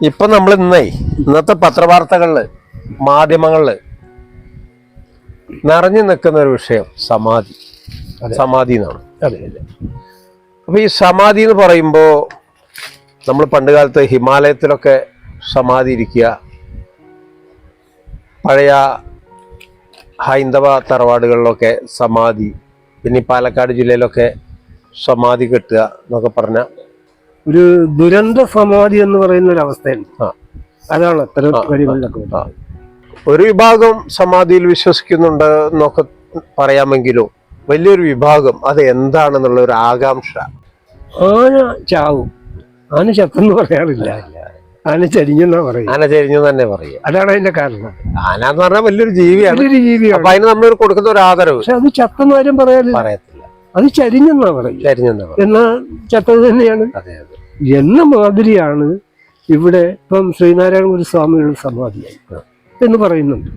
ഇപ്പൊ നമ്മൾ ഇന്നേ ഇന്നത്തെ പത്രവാർത്തകളിൽ മാധ്യമങ്ങളിൽ നിറഞ്ഞു നിൽക്കുന്ന ഒരു വിഷയം സമാധി. സമാധി എന്നാണ്. അപ്പൊ ഈ സമാധി എന്ന് പറയുമ്പോ നമ്മൾ പണ്ട് കാലത്ത് ഹിമാലയത്തിലൊക്കെ സമാധി ഇരിക്കുക പഴയ ഹൈന്ദവ തറവാടുകളിലൊക്കെ സമാധി പിന്നെ പാലക്കാട് ജില്ലയിലൊക്കെ സമാധി കെട്ടുക എന്നൊക്കെ പറഞ്ഞ ഒരു ദുരന്ത സമാധി എന്ന് പറയുന്ന ഒരു അവസ്ഥയുണ്ട്. അതാണ് അത്തരം കാര്യങ്ങളിലൊക്കെ ഒരു വിഭാഗം സമാധിയിൽ വിശ്വസിക്കുന്നുണ്ട് എന്നൊക്കെ പറയാമെങ്കിലും വലിയൊരു വിഭാഗം അത് എന്താണെന്നുള്ള ഒരു ആകാംക്ഷ. ആന ചാവും. ആന ചത്തെന്ന് പറയാറില്ല ആന ചരിഞ്ഞെന്നാ പറയും ആന ചരിഞ്ഞു തന്നെ പറയും അതാണ് അതിന്റെ കാരണം. ആന എന്ന് പറഞ്ഞാൽ വലിയൊരു ജീവിയാണ്. വലിയൊരു ജീവിയാണ്. അപ്പൊ അതിന് നമ്മൾ കൊടുക്കുന്ന ഒരു ആദരവ്. പക്ഷെ അത് ചത്തെന്ന് ആരും പറയാറില്ല പറയത്തില്ല. അത് ചരിഞ്ഞെന്നാ പറയും പറയും എന്നാ ചത്തത് തന്നെയാണ്. എന്ന മാതിരിയാണ് ഇവിടെ ഇപ്പം ശ്രീനാരായണ ഗുരു സ്വാമികളുടെ സമാധിയായി എന്ന് പറയുന്നുണ്ട്.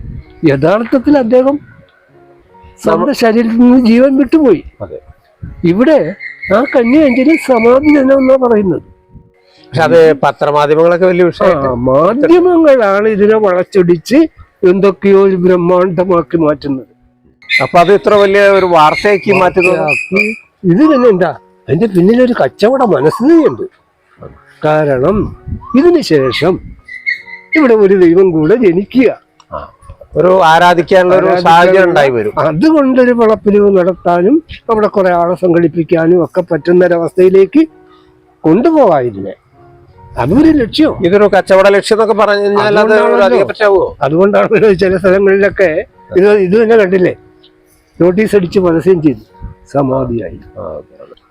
യഥാർത്ഥത്തിൽ അദ്ദേഹം സ്വന്തം ശരീരത്തിൽ നിന്ന് ജീവൻ വിട്ടുപോയി. അതെ. ഇവിടെ ആ കന്യാഞ്ജലി സമാധി ജനം എന്നാ പറയുന്നത്. പക്ഷെ അത് പത്രമാധ്യമങ്ങളൊക്കെ വലിയ വിഷയം മാധ്യമങ്ങളാണ് ഇതിനെ വളച്ചൊടിച്ച് എന്തൊക്കെയോ ബ്രഹ്മാണ്ഡമാക്കി മാറ്റുന്നത്. അപ്പൊ അത് ഇത്ര വലിയ ഒരു വാർത്തയാക്കി മാറ്റുന്നത് ഇത് തന്നെ എന്താ അതിന്റെ പിന്നിലൊരു കച്ചവട മനസ്സിലുണ്ട് കാരണം ഇതിനു ശേഷം ഇവിടെ ഒരു ദൈവം കൂടെ ജനിക്കുക. ഒരു ആരാധിക്കാനുള്ള ഒരു സാഹചര്യം ഉണ്ടായി വരും. അതുകൊണ്ടൊരു വളപ്പിരിവ് നടത്താനും അവിടെ കുറെ ആളെ സംഘടിപ്പിക്കാനും ഒക്കെ പറ്റുന്ന ഒരവസ്ഥയിലേക്ക് കൊണ്ടുപോകാതിരുന്നെ അതൊരു ലക്ഷ്യം. ഇതൊരു കച്ചവട ലക്ഷ്യം എന്നൊക്കെ പറഞ്ഞു കഴിഞ്ഞാൽ അതുകൊണ്ടാണ് ചില സ്ഥലങ്ങളിലൊക്കെ ഇത് ഇത് തന്നെ കണ്ടില്ലേ? നോട്ടീസ് അടിച്ച് പരസ്യം ചെയ്തു. സമാധിയായി.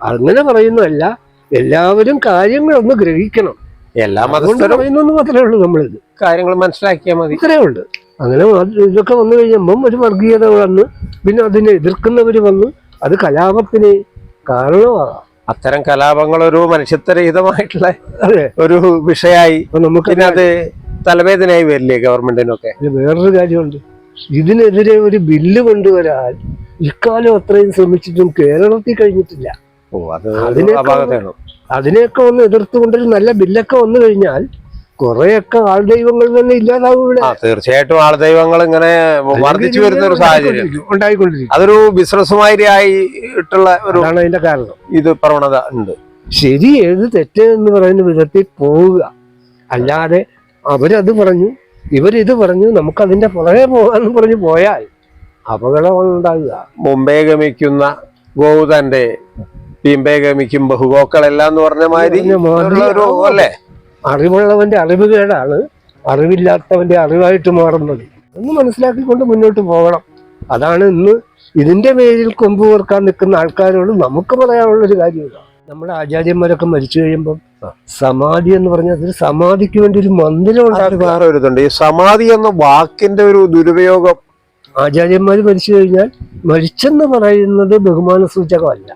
അങ്ങനെ പറയുന്നതല്ല എല്ലാവരും കാര്യങ്ങളൊന്ന് ഗ്രഹിക്കണം. എല്ലാ മതസ്ഥരും പറയുന്നു മാത്രമേ ഉള്ളൂ നമ്മളിത്. കാര്യങ്ങൾ മനസ്സിലാക്കിയാൽ മതി. ഇത്രയേ ഉള്ളൂ. അങ്ങനെ ഇതൊക്കെ വന്നു കഴിയുമ്പം ഒരു വർഗീയത വന്ന് പിന്നെ അതിനെ എതിർക്കുന്നവർ വന്ന് അത് കലാപത്തിന് കാരണമാകാം. അത്തരം കലാപങ്ങൾ ഒരു മനുഷ്യത്വരഹിതമായിട്ടുള്ള ഒരു വിഷയമായി നമുക്ക് പിന്നെ അത് തലവേദനയായി വരില്ലേ ഗവൺമെന്റിനൊക്കെ? വേറൊരു കാര്യമുണ്ട്. ഇതിനെതിരെ ഒരു ബില്ല് കൊണ്ടുവരാൻ ഇക്കാലം അത്രയും ശ്രമിച്ചിട്ടും കേരളത്തിൽ കഴിഞ്ഞിട്ടില്ല. ഓ അത് അതിനേക്കാൾ- അപാകതയാണ്. അതിനെയൊക്കെ ഒന്ന് എതിർത്തുകൊണ്ടൊരു നല്ല ബില്ലൊക്കെ വന്നു കഴിഞ്ഞാൽ കുറെയൊക്കെ ആൾ ദൈവങ്ങൾ തന്നെ ഇല്ലാതാവും തീർച്ചയായിട്ടും ആൾ ദൈവങ്ങൾ ഇങ്ങനെ വർദ്ധിച്ചു വരുന്ന ഒരു സാഹചര്യം. ഉണ്ടായിക്കൊണ്ടിരിക്കും. അതൊരു ബിസിനസ്സുമായി ആയിട്ടുള്ള ഒരു അതിന്റെ കാരണം. ഇത് പ്രവണത ഉണ്ട്. ശരി ഏത് തെറ്റ് എന്ന് പറയുന്ന വിധത്തിൽ പോവുക. അല്ലാതെ അവരത് പറഞ്ഞു ഇവരിത് പറഞ്ഞു നമുക്ക് അതിന്റെ പുറകെ പോകാന്ന് പറഞ്ഞു പോയാൽ അപകടമാണ് ഉണ്ടാകുക മുമ്പേ ഗമിക്കുന്ന ഗോവുതന്റെ പിമ്പേ ഗമിക്കും ബഹുഗോക്കളെല്ലാം എന്ന് പറഞ്ഞ മാതിരി അല്ലേ? അറിവുള്ളവന്റെ അറിവ് കേടാണ്. അറിവില്ലാത്തവന്റെ അറിവായിട്ട് മാറുന്നത്. ഒന്ന് മനസ്സിലാക്കിക്കൊണ്ട് മുന്നോട്ട് പോകണം. അതാണ് ഇന്ന് ഇതിന്റെ പേരിൽ കൊമ്പ് കോർക്കാൻ നിൽക്കുന്ന ആൾക്കാരോട് നമുക്ക് പറയാനുള്ള ഒരു കാര്യമില്ല നമ്മുടെ ആചാര്യന്മാരൊക്കെ മരിച്ചു കഴിയുമ്പം സമാധി എന്ന് പറഞ്ഞാൽ സമാധിക്ക് വേണ്ടി ഒരു മന്ദിരം ഉണ്ടാക്കി വേറെ ഒരു ഈ സമാധി എന്ന വാക്കിന്റെ ഒരു ദുരുപയോഗം ആചാര്യന്മാർ മരിച്ചു കഴിഞ്ഞാൽ മരിച്ചെന്ന് പറയുന്നത് ബഹുമാന സൂചകമല്ല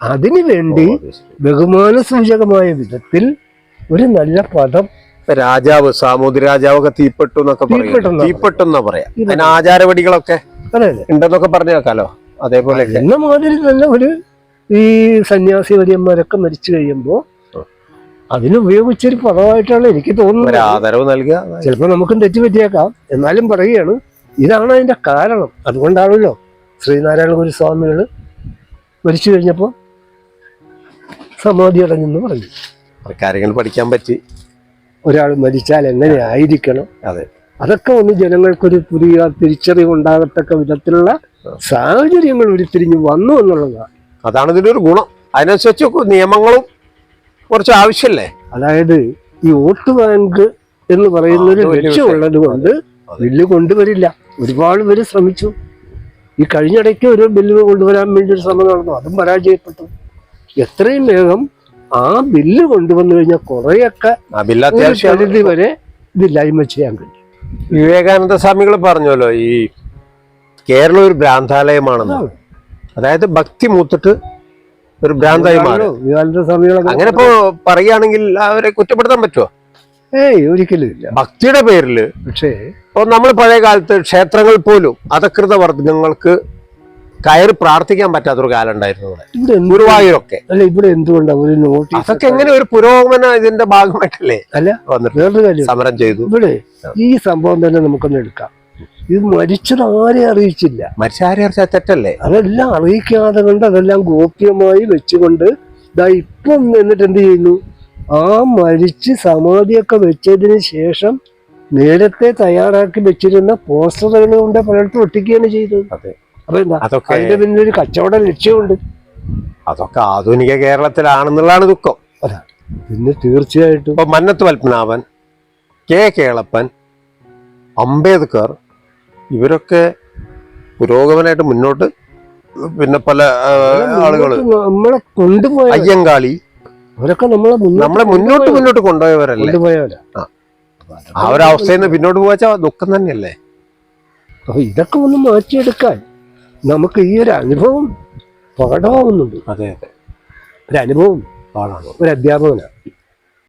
അതിനു വേണ്ടി ബഹുമാന സൂചകമായ വിധത്തിൽ ഒരു നല്ല പദം രാജാവ് സാമൂതിരി രാജാവൊക്കെ തീപ്പെട്ടു എന്നൊക്കെ പറയും. തീപ്പെട്ടെന്നാ പറയാം. ആചാരവടികളൊക്കെ ഉണ്ടെന്നൊക്കെ പറഞ്ഞു കേൾക്കാലോ? അതേപോലെ എന്ന മാതിരി തന്നെ ഒരു ഈ സന്യാസി വര്യന്മാരൊക്കെ മരിച്ചു കഴിയുമ്പോ അതിനുപയോഗിച്ചൊരു പദമായിട്ടാണ് എനിക്ക് തോന്നുന്നത്. ആദരവ് നൽകുക. ചിലപ്പോൾ നമുക്കും തെറ്റുപറ്റിയേക്കാം. എന്നാലും പറയുകയാണ് ഇതാണ് അതിന്റെ കാരണം. അതുകൊണ്ടാണല്ലോ ശ്രീനാരായണ ഗുരു സ്വാമികൾ മരിച്ചു കഴിഞ്ഞപ്പോൾ സമാധി അടഞ്ഞെന്ന് പറഞ്ഞു. കാര്യങ്ങൾ പഠിക്കാൻ പറ്റി. ഒരാൾ മരിച്ചാൽ എങ്ങനെ ആയിരിക്കണം? അതെ. അതൊക്കെ ഒന്ന് ജനങ്ങൾക്കൊരു പുതിയ തിരിച്ചറിവ് ഉണ്ടാകത്തക്ക വിധത്തിലുള്ള സാഹചര്യങ്ങൾ ഉരുത്തിരിഞ്ഞ് വന്നു എന്നുള്ളതാണ്. അതാണ് ഇതിന്റെ ഒരു ഗുണം. അതിനനുസരിച്ച് നിയമങ്ങളും കുറച്ച് ആവശ്യമല്ലേ അതായത് ഈ വോട്ട് ബാങ്ക് എന്ന് പറയുന്നൊരു ലക്ഷ്യമുള്ളത് കൊണ്ട് ബില്ല് കൊണ്ടുവരില്ല. ഒരുപാട് പേര് ശ്രമിച്ചു. ഈ കഴിഞ്ഞിടയ്ക്ക് ഒരു ബില്ല് കൊണ്ടുവരാൻ വേണ്ടി ഒരു ശ്രമം നടന്നു. അതും പരാജയപ്പെട്ടു. എത്രയും വേഗം ആ ബില്ല് കൊണ്ടുവന്നു കഴിഞ്ഞാൽ കുറെയൊക്കെ പരിധി വരെ ഇതില്ലായ്മ ചെയ്യാൻ കഴിയും വിവേകാനന്ദ സ്വാമികൾ പറഞ്ഞല്ലോ ഈ കേരളം ഒരു ഭ്രാന്താലയമാണെന്ന്. അതായത് ഭക്തി മൂത്തിട്ട് ഒരു ഭ്രാന്തായി മാറും അങ്ങനെ ഇപ്പോ പറയുകയാണെങ്കിൽ അവരെ കുറ്റപ്പെടുത്താൻ പറ്റുമോ ഏയ് ഒരിക്കലും ഇല്ല. ഭക്തിയുടെ പേരിൽ പക്ഷേ ഇപ്പൊ നമ്മൾ പഴയ കാലത്ത് ക്ഷേത്രങ്ങൾ പോലും അധകൃത വർഗങ്ങൾക്ക് കയറി പ്രാർത്ഥിക്കാൻ പറ്റാത്തൊരു കാലം ഉണ്ടായിരുന്നു ഇവിടെ ഗുരുവായൂരൊക്കെ. അല്ല ഇവിടെ എന്തുകൊണ്ടാണ് ഒരു നോട്ടീസ് അതൊക്കെ എങ്ങനെ ഒരു പുരോഗമന ഇതിന്റെ ഭാഗമായിട്ടല്ലേ അല്ല വന്നിട്ട് സമരം ചെയ്തു? ഇവിടെ ഈ സംഭവം തന്നെ നമുക്കൊന്ന് എടുക്കാം. ഇത് മരിച്ചത് ആരെ അറിയിച്ചില്ല. മരിച്ച ആരെ അറിയിച്ച തെറ്റല്ലേ? അതെല്ലാം അറിയിക്കാതെ കൊണ്ട് അതെല്ലാം ഗോപ്യമായി വെച്ചുകൊണ്ട് ഇതാ ഇപ്പം എന്നിട്ട് എന്ത് ചെയ്യുന്നു? ആ മരിച്ച് സമാധിയൊക്കെ വെച്ചതിന് ശേഷം നേരത്തെ തയ്യാറാക്കി വെച്ചിരുന്ന പോസ്റ്ററുകൾ കൊണ്ട് പലയിടത്തും ഒട്ടിക്കുകയാണ് ചെയ്തത്. അതെ. അപ്പൊ എന്താ? അതൊക്കെ അതിന്റെ പിന്നിൽ ഒരു കച്ചവട ലക്ഷ്യമുണ്ട്. അതൊക്കെ ആധുനിക കേരളത്തിലാണെന്നുള്ളതാണ് ദുഃഖം. പിന്നെ തീർച്ചയായിട്ടും ഇപ്പൊ മന്നത്ത് പത്മനാഭൻ കെ കേളപ്പൻ അംബേദ്കർ ഇവരൊക്കെ പുരോഗമനായിട്ട് മുന്നോട്ട് പിന്നെ പല ആളുകൾ. നമ്മളെ കൊണ്ടുപോയ അയ്യങ്കാളി. അവരൊക്കെ നമ്മളെ നമ്മളെ മുന്നോട്ട് മുന്നോട്ട് കൊണ്ടുപോയവരല്ലേ? കൊണ്ടുപോയവരാ. ആ. ഒരു അവസ്ഥയിൽ നിന്ന് പിന്നോട്ട് പോവാച്ചാ ദുഃഖം തന്നെയല്ലേ? അപ്പൊ ഇതൊക്കെ ഒന്ന് മാറ്റിയെടുക്കാൻ നമുക്ക് ഈ ഒരു അനുഭവം പാഠമാവുന്നുണ്ട് അതെ അതെ. ഒരു അനുഭവം പാടാണ്. ഒരു അധ്യാപകനാണ്.